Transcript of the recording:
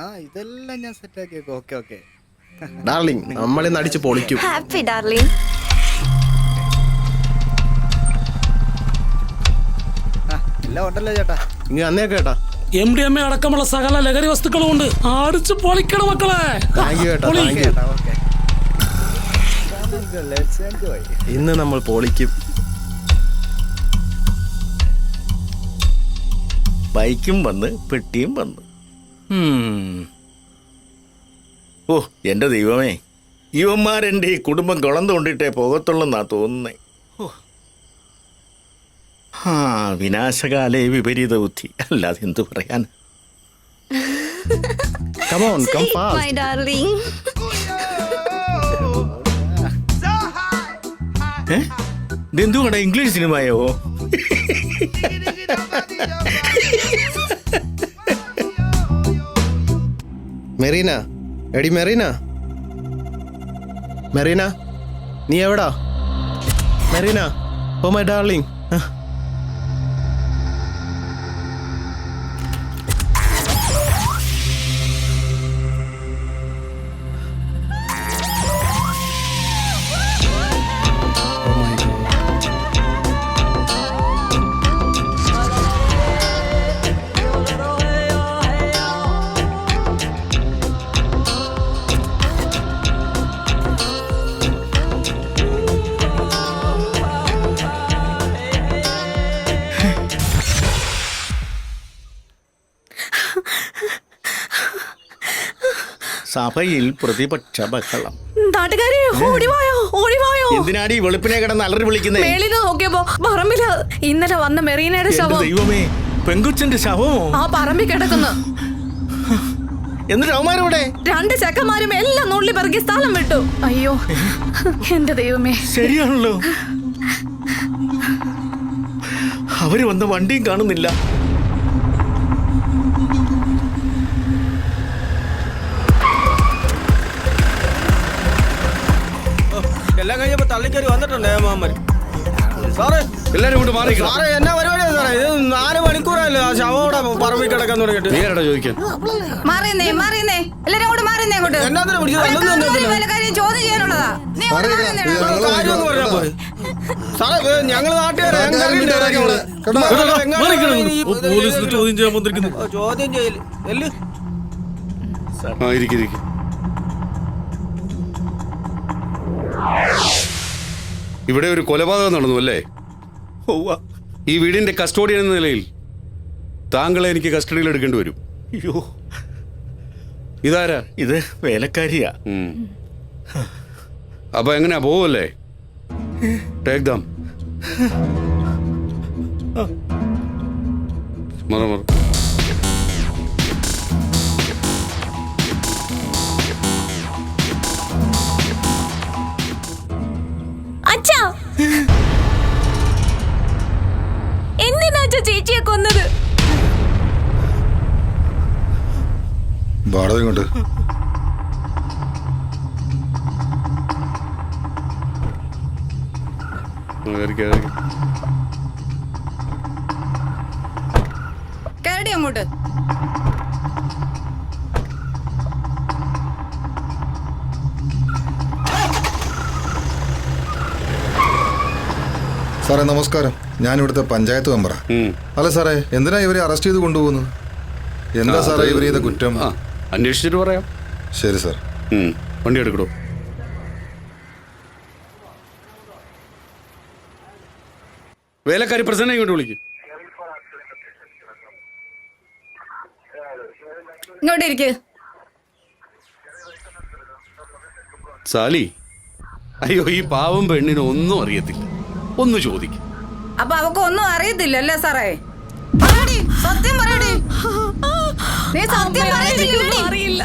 ആ ഇതെല്ലാം ഞാൻ സെറ്റ് സെറ്റാക്കിയേക്കും ഓക്കെ ഓക്കെ. ഡാർലിംഗ് നമ്മളിന്ന് അടിച്ച് പൊളിക്കും. ഹാപ്പി ഡാർലിംഗ് എല്ലാം ഉണ്ടല്ലോ ചേട്ടാ. ഇനി അന്നേ കേട്ടാ. എം ഡി എം എ അടക്കമുള്ള സകല ലഹരി വസ്തുക്കളും ഉണ്ട് അടിച്ച് പൊളിക്കണം മക്കളെ. താങ്ക് യു കേട്ടാ പൊളി. താങ്ക് യു ചേട്ടാ ഓക്കെ. ലെറ്റ്സ് എൻജോയ് ഇന്ന് നമ്മൾ പൊളിക്കും. ബൈക്കും വന്ന് പെട്ടിയും വന്ന്. ഓ എന്റെ ദൈവമേ. ഇവന്മാരെന്റെ ഈ കുടുംബം കുളം തോണ്ടിട്ടേ പോകത്തുള്ളെന്നാ തോന്നുന്നേ. ഓ. ആ വിനാശകാലേ വിപരീത ബുദ്ധി. അല്ലാതെ എന്തു പറയാൻ? ഏ? കണ്ട ഇംഗ്ലീഷ് സിനിമയോ? മെറീന. എടി മെറീന. മെറീന നീ എവിടാ? മെറീന ഓ മൈ ഡാർലിംഗ് സഭയിൽ പ്രതിപക്ഷ ബഹളം. നാട്ടുകാരെ ഓടിവായോ ഓടിവായോ? എന്തിനാടി വെളുപ്പിനെ കിടന്ന് അലറി വിളിക്കുന്നേ? മേളിൽ നോക്കിയപ്പോ പറമ്പിൽ ഇന്നലെ വന്ന മെറീനയുടെ ശവം. ദൈവമേ പെങ്കുച്ചന്റെ ശവമോ? ആ പറമ്പിൽ കിടക്കുന്നു. എന്നിട്ട് രണ്ട് ചെക്കന്മാരും എല്ലാം നുള്ളി പെറുക്കി സ്ഥലം വിട്ടു. അയ്യോ എന്റെ ദൈവമേ. ശരിയാണല്ലോ. അവർ വന്ന വണ്ടിയും കാണുന്നില്ല. എല്ലാം കഴിഞ്ഞപ്പോ തള്ളിക്കറി വന്നിട്ടുണ്ട് ഏമാന്മാര് സാറേ എല്ലാരും ഇങ്ങോട്ട് മാറി സാറേ എന്നാ പരിപാടിയാ സാറേ? ഇത് നാല് മണിക്കൂറല്ലേ ആ ശവം അവിടെ പറമ്പിൽ കിടക്കാൻ തുടങ്ങിയിട്ട് നീ ആരാടാ ചോദിക്കാൻ. മാറിയുന്നേ മാറിയുന്നേ. എല്ലാരും അങ്ങോട്ട് മാറിയെന്നേ അങ്ങോട്ട്. എന്നാത്തിനാ പിടിച്ചത്? അല്ലൊന്നും വേലക്കാരി ഒന്നുമില്ല. വേലക്കാരി ചോദ്യം ചെയ്യാനുള്ളതാ. നീ അങ്ങോട്ട് മാറിയുന്നേടാ. കാര്യം ഒന്ന് പറഞ്ഞാ പോരെ. സാറേ ഇത് ഞങ്ങൾ നാട്ടുകാരെ. ഞങ്ങൾക്ക് അറിയണ്ടേ ഇതൊക്കെ ഇവിടെ? ഇവിടെ. ഈ- പോലീസിന് ചോദ്യം ചെയ്യാൻ വന്നിരിക്കുന്നു. ചോദ്യം ചെയ്യൽ. എല്ല്. ആ ഇരിക്കും ഇരിക്കും. ഇവിടെ ഒരു കൊലപാതകം നടന്നു അല്ലേ. ഈ വീടിന്റെ കസ്റ്റോഡിയൻ എന്ന നിലയിൽ താങ്കളെ എനിക്ക് കസ്റ്റഡിയിൽ എടുക്കേണ്ടി വരും. അയ്യോ. ഇതാരാ? ഇത് വേലക്കാരിയാ. അപ്പൊ എങ്ങനെയാ? പോവല്ലേ? ടേക്ക് ദം മറ മറ. അച്ഛാ എന്തിനാ അച്ഛാ ചേച്ചിയെ കൊന്നത്? വാടക ഇങ്ങോട്ട്. കേറിക്കോ. അങ്ങോട്ട്. സാറേ നമസ്കാരം. ഞാൻ ഇവിടുത്തെ പഞ്ചായത്ത് മെമ്പറാ. അല്ല സാറേ എന്തിനാ ഇവരെ അറസ്റ്റ് ചെയ്ത് കൊണ്ടുപോകുന്നത്? എന്താ സാറേ ഇവർ ചെയ്ത കുറ്റം? ആ അന്വേഷിച്ചിട്ട് പറയാം. ശരി സാർ. ഉം. വണ്ടി എടുക്കടോ. വേലക്കാരി പ്രസന്ന ഇങ്ങോട്ട് വിളിക്കും. ഇങ്ങോട്ട് ഇരിക്ക്. സാലി അയ്യോ ഈ പാവം പെണ്ണിന് ഒന്നും അറിയത്തില്ല. ഒന്ന് ചോദിക്കും. അപ്പൊ അവക്ക് ഒന്നും അറിയത്തില്ലല്ലേ സാറേ? പറയടി, സത്യം പറയടി. നീ സത്യം അറിയില്ല.